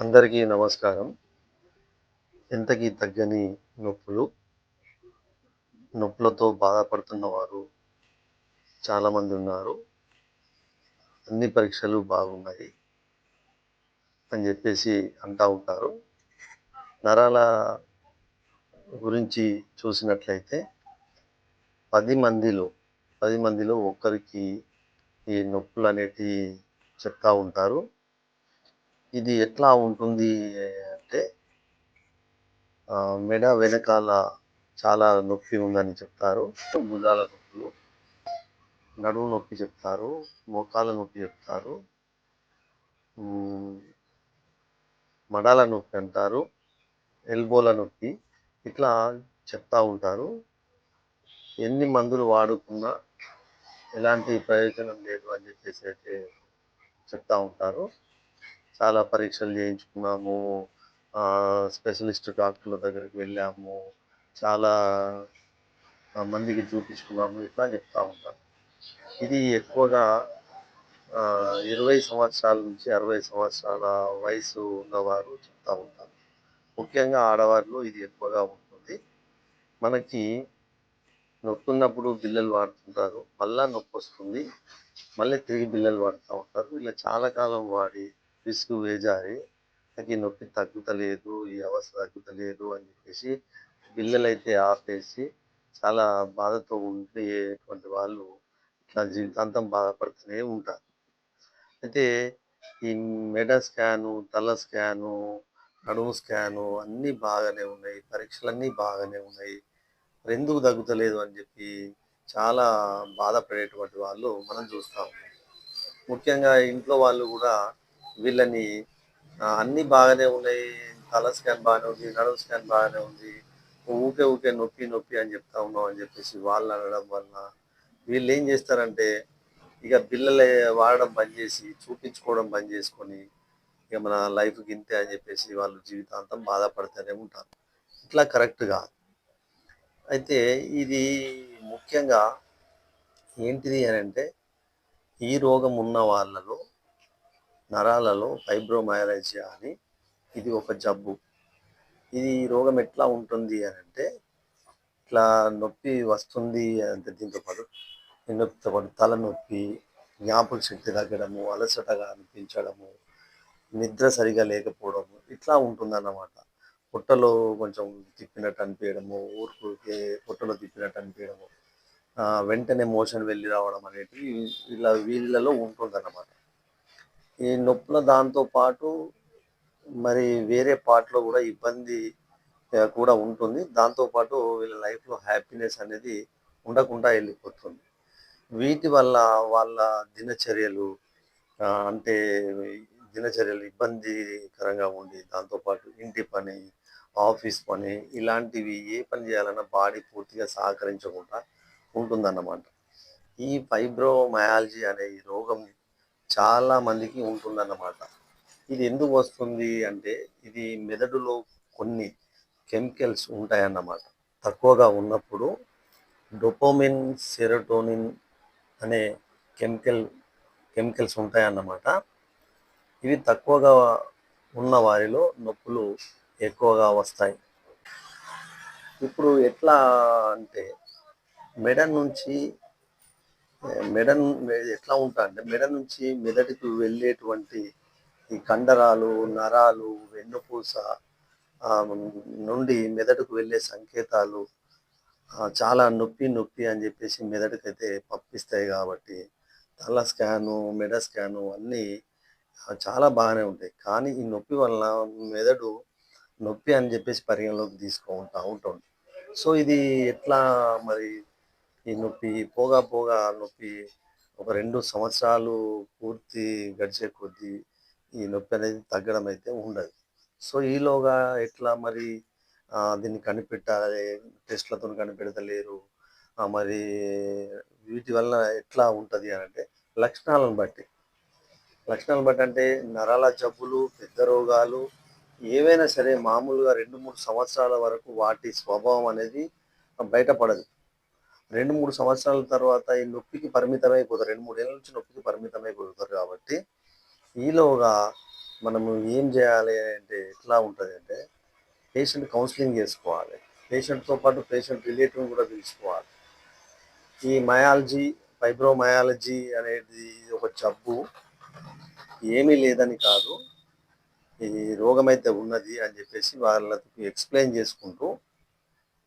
అందరికీ నమస్కారం. ఎంతకీ తగ్గని నొప్పులు నొప్పులతో బాధపడుతున్న వారు చాలామంది ఉన్నారు. అన్ని పరీక్షలు బాగున్నాయి అని చెప్పేసి అంటూ ఉంటారు. నరాల గురించి చూసినట్లయితే పది మందిలో పది మందిలో ఒక్కరికి ఈ నొప్పులు అనేటివి చెప్తూ ఉంటారు. ఇది ఎట్లా ఉంటుంది అంటే మెడ వెనకాల చాలా నొప్పి ఉందని చెప్తారు. భుజాల నొప్పులు నడుము నొప్పి చెప్తారు మోకాల నొప్పి చెప్తారు మడాల నొప్పి అంటారు ఎల్బోల నొప్పి ఇట్లా చెప్తా ఉంటారు. ఎన్ని మందులు వాడుకున్నా ఎలాంటి ప్రయోజనం లేదు అని చెప్పేసి అయితే చెప్తా ఉంటారు. చాలా పరీక్షలు చేయించుకున్నాము. స్పెషలిస్ట్ డాక్టర్ల దగ్గరికి వెళ్ళాము. చాలా మందికి చూపించుకున్నాము. ఇట్లా చెప్తా ఉంటారు ఇది ఎక్కువగా ఇరవై సంవత్సరాల నుంచి అరవై సంవత్సరాల వయసు ఉన్నవారు చెప్తా ఉంటారు. ముఖ్యంగా ఆడవారిలో ఇది ఎక్కువగా ఉంటుంది. మనకి నొప్పున్నప్పుడు బిల్లలు వాడుతుంటారు. మళ్ళా నొప్పి వస్తుంది మళ్ళీ తిరిగి బిల్లలు వాడుతూ ఉంటారు. ఇలా చాలా కాలం వాడి విసుగు వేజారి. నాకు ఈ నొప్పి తగ్గుతలేదు ఈ అవస్థ తగ్గుతలేదు అని చెప్పేసి పిల్లలైతే ఆపేసి చాలా బాధతో ఉండేటువంటి వాళ్ళు ఇట్లా జీవితాంతం బాధపడుతూనే ఉంటారు. అయితే ఈ మెడ స్కాను తల స్కాను నడుము స్కాను అన్నీ బాగానే ఉన్నాయి. పరీక్షలన్నీ బాగానే ఉన్నాయి. మరి ఎందుకు తగ్గుతలేదు అని చెప్పి చాలా బాధపడేటువంటి వాళ్ళు మనం చూస్తాం ముఖ్యంగా ఇంట్లో వాళ్ళు కూడా వీళ్ళని అన్నీ బాగానే ఉన్నాయి. తల స్కాన్ బాగానే ఉంది నడుము స్కాన్ బాగానే ఉంది. ఊకే ఊకే నొప్పి నొప్పి అని చెప్తా ఉన్నాం అని చెప్పేసి వాళ్ళు అనడం వలన వీళ్ళు ఏం చేస్తారంటే ఇక పిల్లలు వాడడం బంద్ చేసి చూపించుకోవడం బంద్ చేసుకొని ఇక మన లైఫ్ గింతే అని చెప్పేసి వాళ్ళు జీవితాంతం బాధపడుతూనే ఉంటారు. ఇట్లా కరెక్ట్ కాదు. అయితే ఇది ముఖ్యంగా ఏంటిది అని అంటే ఈ రోగం ఉన్న వాళ్ళలో నరాలలో ఫైబ్రోమైలజియా అని ఇది ఒక జబ్బు. ఇది రోగం ఎట్లా ఉంటుంది అని అంటే ఇట్లా నొప్పి వస్తుంది అంటే దీంతో పాటు నొప్పితో పాటు తలనొప్పి జ్ఞాపక శక్తి తగ్గడము అలసటగా అనిపించడము నిద్ర సరిగా లేకపోవడము ఇట్లా ఉంటుందన్నమాట. పొట్టలో కొంచెం తిప్పినట్టు అనిపించడము ఊరుకూరికే పొట్టలో తిప్పినట్టు అనిపించడము వెంటనే మోషన్ వెళ్ళి రావడం అనేటివి ఇలా వీళ్ళలో ఉంటుందన్నమాట. ఈ నొప్పుల దాంతో పాటు మరి వేరే పార్ట్లో కూడా ఇబ్బంది కూడా ఉంటుంది. దాంతోపాటు వీళ్ళ లైఫ్లో హ్యాపీనెస్ అనేది ఉండకుండా వెళ్ళిపోతుంది. వీటి వల్ల వాళ్ళ దినచర్యలు అంటే దినచర్యలు ఇబ్బందికరంగా ఉండి దాంతోపాటు ఇంటి పని ఆఫీస్ పని ఇలాంటివి ఏ పని చేయాలన్నా బాడీ పూర్తిగా సహకరించకుండా ఉంటుందన్నమాట. ఈ ఫైబ్రోమయాలజీ అనే ఈ రోగం చాలా మందికి ఉంటుందన్నమాట. ఇది ఎందుకు వస్తుంది అంటే ఇది మెదడులో కొన్ని కెమికల్స్ ఉంటాయన్నమాట. తక్కువగా ఉన్నప్పుడు డొపోమిన్ సెరోటోనిన్ అనే కెమికల్ కెమికల్స్ ఉంటాయన్నమాట. ఇవి తక్కువగా ఉన్న వారిలో నొప్పులు ఎక్కువగా వస్తాయి. ఇప్పుడు ఎట్లా అంటే మెడ నుంచి మెడ ఎట్లా ఉంటా అంటే మెడ నుంచి మెదడుకు వెళ్ళేటువంటి ఈ కండరాలు నరాలు వెన్నుపూస నుండి మెదడుకు వెళ్ళే సంకేతాలు చాలా నొప్పి నొప్పి అని చెప్పేసి మెదడుకైతే పంపిస్తాయి కాబట్టి తల స్కాను మెడ స్కాను అన్నీ చాలా బాగానే ఉంటాయి. కానీ ఈ నొప్పి వలన మెదడు నొప్పి అని చెప్పేసి పరిగణలోకి తీసుకుంటా ఉంటుంది. సో ఇది ఎట్లా మరి ఈ నొప్పి పోగా పోగా నొప్పి ఒక రెండు సంవత్సరాలు పూర్తి గడిచే కొద్దీ ఈ నొప్పి అనేది తగ్గడం అయితే ఉండదు. సో ఈలోగా ఎట్లా మరి దీన్ని కనిపెట్టాలి టెస్ట్లతో కనిపెడతలేరు మరి వీటి వల్ల ఎట్లా ఉంటుంది అని అంటే లక్షణాలను బట్టి. లక్షణాలను బట్టి అంటే నరాల జబ్బులు పెద్ద రోగాలు ఏవైనా సరే మామూలుగా రెండు మూడు సంవత్సరాల వరకు వాటి స్వభావం అనేది బయటపడదు. రెండు మూడు సంవత్సరాల తర్వాత ఈ నొప్పికి పరిమితమైపోతారు. రెండు మూడేళ్ళ నుంచి నొప్పికి పరిమితమైపోతారు కాబట్టి ఈలోగా మనము ఏం చేయాలి అంటే ఎట్లా ఉంటుంది అంటే పేషెంట్ కౌన్సిలింగ్ చేసుకోవాలి. పేషెంట్తో పాటు పేషెంట్ రిలేటివ్ కూడా తీసుకోవాలి ఈ మయాలజీ ఫైబ్రోమయాలజీ అనేది ఒక జబ్బు. ఏమీ లేదని కాదు. ఈ రోగం అయితే ఉన్నది అని చెప్పేసి వాళ్ళకి ఎక్స్ప్లెయిన్ చేసుకుంటూ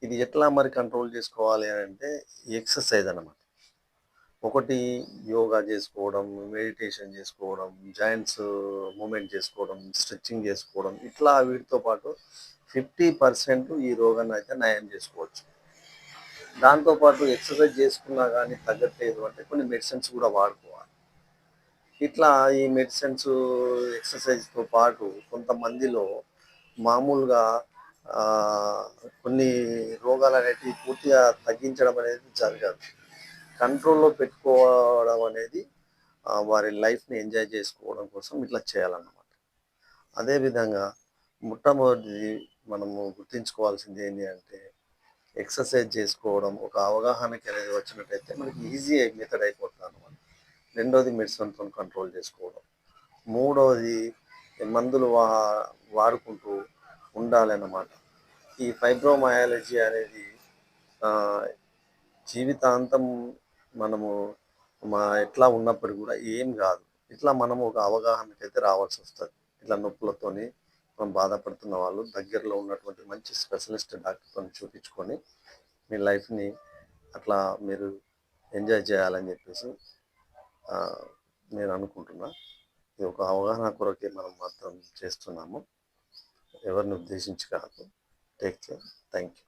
ఇది ఎట్లా మరి కంట్రోల్ చేసుకోవాలి అని అంటే ఎక్సర్సైజ్ అనమాట ఒకటి యోగా చేసుకోవడం మెడిటేషన్ చేసుకోవడం జాయింట్స్ మూమెంట్ చేసుకోవడం స్ట్రెచ్చింగ్ చేసుకోవడం ఇట్లా వీటితో పాటు ఫిఫ్టీ పర్సెంట్ ఈ రోగాన్ని అయితే నయం చేసుకోవచ్చు. దాంతోపాటు ఎక్సర్సైజ్ చేసుకున్నా కానీ తగ్గట్లేదు అంటే కొన్ని మెడిసిన్స్ కూడా వాడుకోవాలి. ఇట్లా ఈ మెడిసిన్స్ ఎక్సర్సైజ్తో పాటు కొంతమందిలో మామూలుగా కొన్ని రోగాలు అనేటివి పూర్తిగా తగ్గించడం అనేది జరగదు. కంట్రోల్లో పెట్టుకోవడం అనేది వారి లైఫ్ని ఎంజాయ్ చేసుకోవడం కోసం ఇట్లా చేయాలన్నమాట. అదేవిధంగా మొట్టమొదటిది మనము గుర్తుంచుకోవాల్సింది ఏంటి అంటే ఎక్సర్సైజ్ చేసుకోవడం ఒక అవగాహనకి అనేది వచ్చినట్టయితే మనకి ఈజీ మెథడ్ అయిపోతుంది అనమాట రెండోది మెడిసిన్తో కంట్రోల్ చేసుకోవడం. మూడవది మందులు వా వాడుకుంటూ ఉండాలన్నమాట. ఈ ఫైబ్రోమయాలజీ అనేది జీవితాంతం మనము మా ఎట్లా ఉన్నప్పుడు కూడా ఏం కాదు. ఇట్లా మనము ఒక అవగాహనకి అయితే రావాల్సి వస్తుంది. ఇట్లా నొప్పులతోని మనం బాధపడుతున్న వాళ్ళు దగ్గరలో ఉన్నటువంటి మంచి స్పెషలిస్ట్ డాక్టర్తో చూపించుకొని మీ లైఫ్ని అట్లా మీరు ఎంజాయ్ చేయాలని చెప్పేసి నేను అనుకుంటున్నా. ఇది ఒక అవగాహన కొరకే మనం మాత్రం చేస్తున్నాము. ఎవరిని ఉద్దేశించి కాదు. Take care thank you